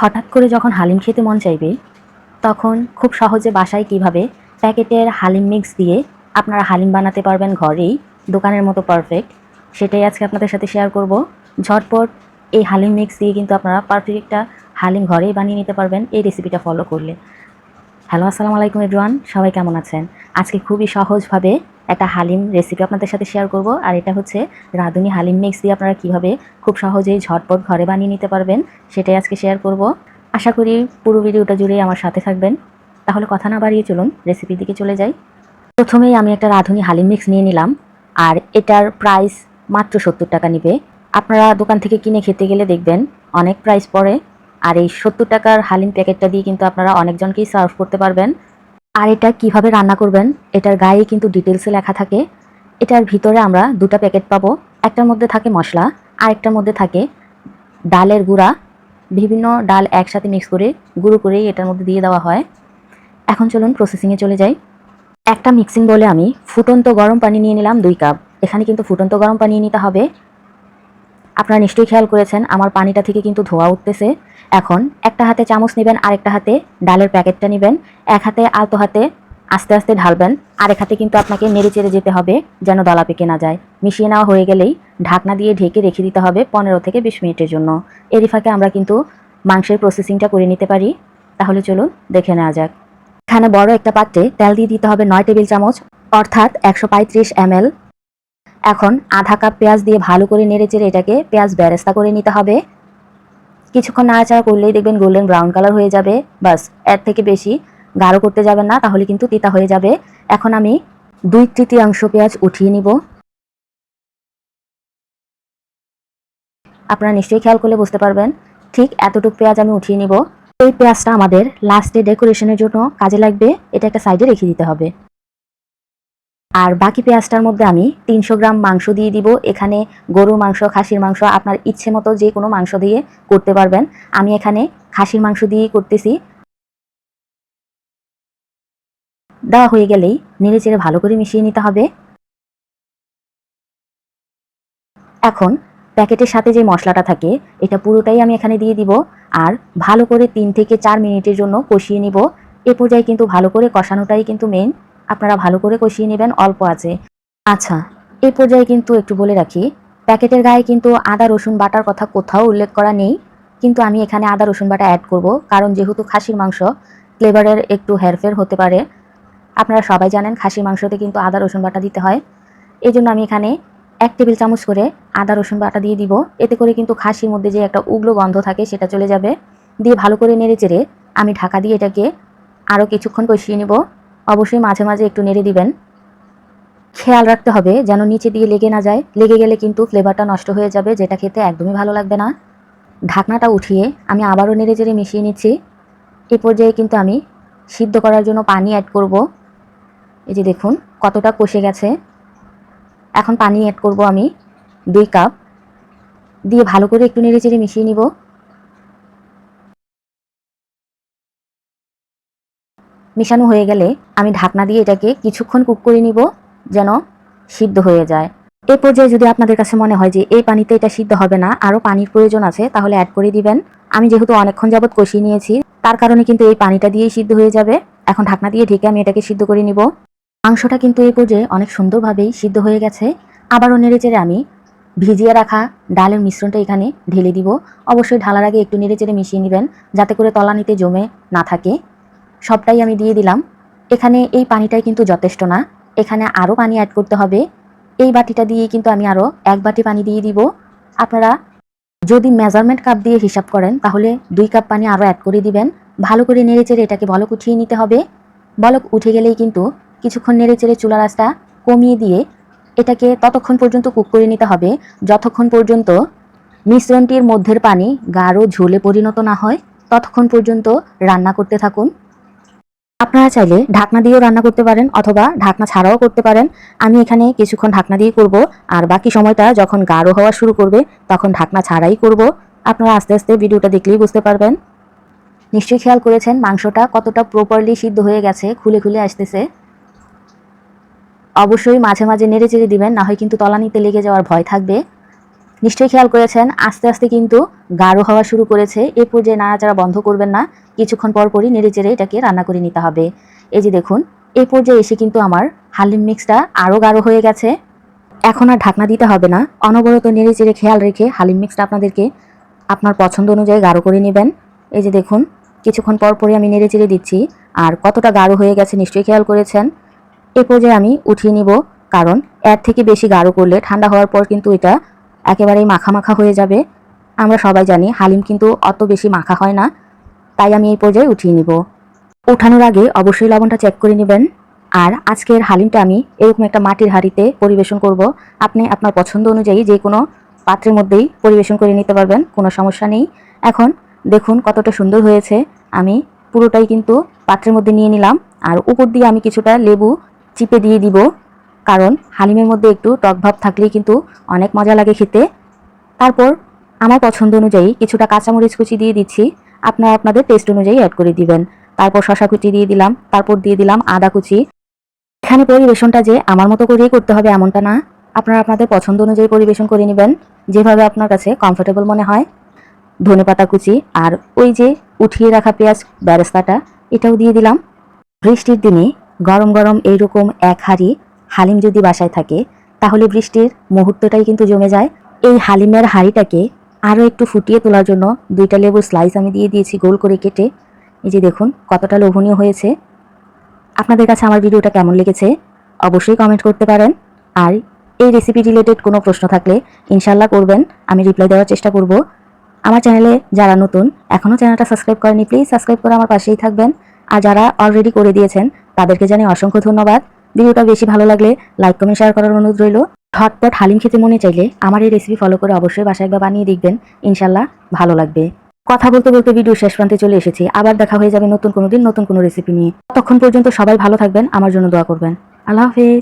হঠাৎ করে যখন হালিম খেতে মন চাইবে, তখন খুব সহজে বাসায় কীভাবে প্যাকেটের হালিম মিক্স দিয়ে আপনারা হালিম বানাতে পারবেন ঘরেই, দোকানের মতো পারফেক্ট সেটাই আজকে আপনাদের সাথে শেয়ার করব। ঝটপট এই হালিম মিক্স দিয়ে কিন্তু আপনারা পারফেক্ট একটা হালিম ঘরেই বানিয়ে নিতে পারবেন এই রেসিপিটা ফলো করলে। হ্যালো আসসালামু আলাইকুম এভরিওয়ান সবাই কেমন আছেন? আজকে খুবই সহজভাবে একটা হালিম রেসিপি আপনাদের সাথে শেয়ার করব। আর এটা হচ্ছে রাঁধুনি হালিম মিক্স দিয়ে আপনারা কীভাবে খুব সহজেই ঝটপট ঘরে বানিয়ে নিতে পারবেন সেটাই আজকে শেয়ার করব। আশা করি পুরো ভিডিওটা জুড়েই আমার সাথে থাকবেন। তাহলে কথা না বাড়িয়ে চলুন রেসিপির দিকে চলে যাই। প্রথমেই আমি একটা রাঁধুনি হালিম মিক্স নিয়ে নিলাম। আর এটার প্রাইস মাত্র সত্তর টাকা নিবে। আপনারা দোকান থেকে কিনে খেতে গেলে দেখবেন অনেক প্রাইস পড়ে। আর এই সত্তর টাকার হালিম প্যাকেটটা দিয়ে কিন্তু আপনারা অনেকজনকেই সার্ভ করতে পারবেন। আর এটা কীভাবে রান্না করবেন, এটার গায়ে কিন্তু ডিটেলসে লেখা থাকে। এটার ভিতরে আমরা দুটো প্যাকেট পাবো, একটার মধ্যে থাকে মশলা, আরেকটার মধ্যে থাকে ডালের গুঁড়া। বিভিন্ন ডাল একসাথে মিক্স করে, গুঁড়ো করেই এটার মধ্যে দিয়ে দেওয়া হয়। এখন চলুন প্রসেসিংয়ে চলে যাই। একটা মিক্সিং বলে আমি ফুটন্ত গরম পানি নিয়ে নিলাম দুই কাপ। এখানে কিন্তু ফুটন্ত গরম পানি নিতে হবে। আপনারা নিশ্চয়ই খেয়াল করেছেন, আমার পানিটা থেকে কিন্তু ধোয়া উঠতেছে। এখন একটা হাতে চামচ নেবেন, আরেকটা হাতে ডালের প্যাকেটটা নেবেন, এক হাতে আলতো হাতে আস্তে আস্তে ঢালবেন, আরেক হাতে কিন্তু আপনাকে নেড়ে চেড়ে যেতে হবে যেন দলা পেকে না যায়। মিশিয়ে নেওয়া হয়ে গেলেই ঢাকনা দিয়ে ঢেকে রেখে দিতে হবে পনেরো থেকে বিশ মিনিটের জন্য। এরই ফাঁকে আমরা কিন্তু মাংসের প্রসেসিংটা করে নিতে পারি। তাহলে চলুন দেখে নেওয়া যাক। এখানে বড় একটা পাত্রে তেল দিয়ে দিতে হবে নয় টেবিল চামচ, অর্থাৎ একশো পঁয়ত্রিশ এম এখন আধা কাপ পেঁয়াজ দিয়ে ভালো করে নেড়ে চেড়ে এটাকে পেঁয়াজ ব্যারেস্তা করে নিতে হবে। কিছুক্ষণ নাড়াচাড়া করলেই দেখবেন গোল্ডেন ব্রাউন কালার হয়ে যাবে। বাস, এর থেকে বেশি গাঢ় করতে যাবেন না, তাহলে কিন্তু তিতা হয়ে যাবে। এখন আমি দুই তৃতীয়াংশ পেঁয়াজ উঠিয়ে নিব। আপনারা নিশ্চয়ই খেয়াল করলে বুঝতে পারবেন, ঠিক এতটুকু পেঁয়াজ আমি উঠিয়ে নিব। এই পেঁয়াজটা আমাদের লাস্টে ডেকোরেশনের জন্য কাজে লাগবে, এটা একটা সাইডে রেখে দিতে হবে। আর বাকি পেঁয়াজটার মধ্যে আমি তিনশো গ্রাম মাংস দিয়ে দিব। এখানে গরুর মাংস, খাসির মাংস আপনার ইচ্ছে মতো যে কোনো মাংস দিয়ে করতে পারবেন। আমি এখানে খাসির মাংস দিয়েই করতেছি। দেওয়া হয়ে গেলেই নেড়ে চেড়ে ভালো করে মিশিয়ে নিতে হবে। এখন প্যাকেটের সাথে যে মশলাটা থাকে, এটা পুরোটাই আমি এখানে দিয়ে দিব। আর ভালো করে তিন থেকে চার মিনিটের জন্য কষিয়ে নিব। এ পর্যায়ে কিন্তু ভালো করে কষানোটাই কিন্তু মেন আপনারা ভালো করে কষিয়ে নেবেন, অল্প আছে। আচ্ছা এই পর্যায়ে কিন্তু একটু বলে রাখি, প্যাকেটের গায়ে কিন্তু আদা, রসুন বাটার কথা কোথাও উল্লেখ করা নেই, কিন্তু আমি এখানে আদা, রসুন বাটা অ্যাড করব, কারণ যেহেতু খাসির মাংস ফ্লেভারের একটু হেরফের হতে পারে। আপনারা সবাই জানেন খাসির মাংসতে কিন্তু আদা, রসুন বাটা দিতে হয়। এই জন্য আমি এখানে এক টেবিল চামচ করে আদা, রসুন বাটা দিয়ে দিব। এতে করে কিন্তু খাসির মধ্যে যে একটা উগ্র গন্ধ থাকে সেটা চলে যাবে। দিয়ে ভালো করে নেড়ে চেড়ে আমি ঢাকা দিয়ে এটাকে আরও কিছুক্ষণ কষিয়ে নেব। অবশ্যই মাঝে মাঝে একটু নেড়ে দিবেন। খেয়াল রাখতে হবে যেন নিচে দিয়ে লেগে না যায়। লেগে গেলে কিন্তু ফ্লেভারটা নষ্ট হয়ে যাবে, যেটা খেতে একদমই ভালো লাগবে না। ঢাকনাটা উঠিয়ে আমি আবারও নেড়ে চেড়ে মিশিয়ে নিচ্ছি। এ পর্যায়ে কিন্তু আমি সিদ্ধ করার জন্য পানি অ্যাড করব। এই যে দেখুন, কতটা কষে গেছে। এখন পানি অ্যাড করব আমি দুই কাপ দিয়ে ভালো করে একটু নেড়ে চেড়ে মিশিয়ে নিব। মিশানো হয়ে গেলে আমি ঢাকনা দিয়ে এটাকে কিছুক্ষণ কুক করে নিব যেন সিদ্ধ হয়ে যায়। এ পর্যায়ে যদি আপনাদের কাছে মনে হয় যে এই পানিতে এটা সিদ্ধ হবে না, আরও পানির প্রয়োজন আছে, তাহলে অ্যাড করে দিবেন। আমি যেহেতু অনেকক্ষণ যাবৎ কষিয়ে নিয়েছি, তার কারণে কিন্তু এই পানিটা দিয়েই সিদ্ধ হয়ে যাবে। এখন ঢাকনা দিয়ে ঢেকে আমি এটাকে সিদ্ধ করে নিব। মাংসটা কিন্তু এই পর্যায়ে অনেক সুন্দরভাবেই সিদ্ধ হয়ে গেছে। আবারও নেড়ে চেড়ে আমি ভিজিয়ে রাখা ডালের মিশ্রণটা এখানে ঢেলে দিব। অবশ্যই ঢালার আগে একটু নেড়ে চেড়ে মিশিয়ে নেবেন, যাতে করে তলানিতে জমে না থাকে। সবটাই আমি দিয়ে দিলাম। এখানে এই পানিটাই কিন্তু যথেষ্ট না। এখানে আরও পানি অ্যাড করতে হবে। এই বাটিটা দিয়ে কিন্তু আমি আরও এক বাটি পানি দিয়ে দিব। আপনারা যদি মেজারমেন্ট কাপ দিয়ে হিসাব করেন, তাহলে দুই কাপ পানি আরও অ্যাড করে দিবেন। ভালো করে নেড়ে চেড়ে এটাকে বলক উঠিয়ে নিতে হবে। বলক উঠে গেলেই কিন্তু কিছুক্ষণ নেড়ে চেড়ে চুলা রাস্তা কমিয়ে দিয়ে এটাকে ততক্ষণ পর্যন্ত কুক করে নিতে হবে। যতক্ষণ পর্যন্ত মিশ্রণটির মধ্যের পানি গাঢ় ঝোলে পরিণত না হয়, ততক্ষণ পর্যন্ত রান্না করতে থাকুন। আপনারা চাইলে ঢাকনা দিয়েও রান্না করতে পারেন অথবা ঢাকনা ছাড়াও করতে পারেন। আমি এখানে কিছুক্ষণ ঢাকনা দিয়ে করব আর বাকি সময়টা যখন গাঢ় হওয়া শুরু করবে তখন ঢাকনা ছাড়াই করব। আপনারা আস্তে আস্তে ভিডিওটা দেখলেই বুঝতে পারবেন। নিশ্চয়ই খেয়াল করেছেন মাংসটা কতটা প্রপারলি সিদ্ধ হয়ে গেছে, খুলে খুলে আসতেছে। অবশ্যই মাঝে মাঝে নেড়ে চেড়ে দিবেন, না হয় কিন্তু তলানিতে লেগে যাওয়ার ভয় থাকবে। নিশ্চয়ই খেয়াল করেছেন, আস্তে আস্তে কিন্তু গাঢ় হওয়া শুরু করেছে। এ পর্যায়ে নাড়াচাড়া বন্ধ করবেন না, কিছুক্ষণ পর পরই নেড়ে চেড়ে এটাকে রান্না করে নিতে হবে। এই যে দেখুন এই পর্যায়ে এসে কিন্তু আমার হালিম মিক্সটা আরও গাঢ় হয়ে গেছে। এখন আর ঢাকনা দিতে হবে না, অনবরত নেড়ে চেড়ে খেয়াল রেখে হালিম মিক্সটা আপনাদেরকে আপনার পছন্দ অনুযায়ী গাঢ় করে নেবেন। এই যে দেখুন, কিছুক্ষণ পর পরই আমি নেড়ে চেড়ে দিচ্ছি, আর কতটা গাঢ় হয়ে গেছে নিশ্চয়ই খেয়াল করেছেন। এ পর্যায়ে আমি উঠিয়ে নিব, কারণ এর থেকে বেশি গাঢ় করলে ঠান্ডা হওয়ার পর কিন্তু এটা একেবারেই মাখা মাখা হয়ে যাবে। আমরা সবাই জানি হালিম কিন্তু অত বেশি মাখা হয় না, তাই আমি এই পর্যায়ে উঠিয়ে নিব। উঠানোর আগে অবশ্যই লবণটা চেক করে নেবেন। আর আজকের হালিমটা আমি এরকম একটা মাটির হাঁড়িতে পরিবেশন করব। আপনি আপনার পছন্দ অনুযায়ী যে কোনো পাত্রের মধ্যেই পরিবেশন করে নিতে পারবেন, কোনো সমস্যা নেই। এখন দেখুন কতটা সুন্দর হয়েছে। আমি পুরোটাই কিন্তু পাত্রের মধ্যে নিয়ে নিলাম। আর উপর দিয়ে আমি কিছুটা লেবু চিপে দিয়ে দিব। কারণ হালিমের মধ্যে একটু টক ভাব থাকলেই কিন্তু অনেক মজা লাগে খেতে। তারপর আমার পছন্দ অনুযায়ী কিছুটা কাঁচামরিচ কুচি দিয়ে দিচ্ছি। আপনারা আপনাদের টেস্ট অনুযায়ী অ্যাড করে দিবেন। তারপর শশা কুচি দিয়ে দিলাম, তারপর দিয়ে দিলাম আদা কুচি। এখানে পরিবেশনটা যে আমার মতো করেই করতে হবে এমনটা না। আপনারা আপনাদের পছন্দ অনুযায়ী পরিবেশন করে নেবেন, যেভাবে আপনার কাছে কমফোর্টেবল মনে হয়। ধনেপাতা কুচি আর ওই যে উঠিয়ে রাখা পেঁয়াজ ব্যারেস্তাটা এটাও দিয়ে দিলাম। বৃষ্টির দিনে গরম গরম এইরকম এক হাঁড়ি হালিম যদি বাসায় থাকে, তাহলে বৃষ্টির মুহূর্তটাই কিন্তু জমে যায়। এই হালিমের হাঁড়িটাকে আরও একটু ফুটিয়ে তোলার জন্য দুইটা লেবুর স্লাইস আমি দিয়ে দিয়েছি গোল করে কেটে। এই যে দেখুন, কতটা লোভনীয় হয়েছে। আপনাদের কাছে আমার ভিডিওটা কেমন লেগেছে, অবশ্যই কমেন্ট করতে পারেন। আর এই রেসিপি রিলেটেড কোনো প্রশ্ন থাকলে ইনশাল্লাহ করবেন, আমি রিপ্লাই দেওয়ার চেষ্টা করব। আমার চ্যানেলে যারা নতুন এখনও চ্যানেলটা সাবস্ক্রাইব করেনি প্লিজ সাবস্ক্রাইব করে আমার পাশেই থাকবেন। আর যারা অলরেডি করে দিয়েছেন, তাদেরকে জানাই অসংখ্য ধন্যবাদ। ভিডিওটা বেশি ভালো লাগলে লাইক কমেন্ট শেয়ার করার অনুরোধ রইল। ঝটপট হালিম খেতে মনে চাইলে আমার এই রেসিপি ফলো করে অবশ্যই বাসায় একবার বানিয়ে দেখবেন। ইনশাল্লাহ ভালো লাগবে। কথা বলতে বলতে ভিডিও শেষ প্রান্তে চলে এসেছি। আবার দেখা হয়ে যাবে নতুন কোনো দিন নতুন কোনো রেসিপি নিয়ে। ততক্ষণ পর্যন্ত সবাই ভালো থাকবেন, আমার জন্য দোয়া করবেন। আল্লাহ হাফেজ।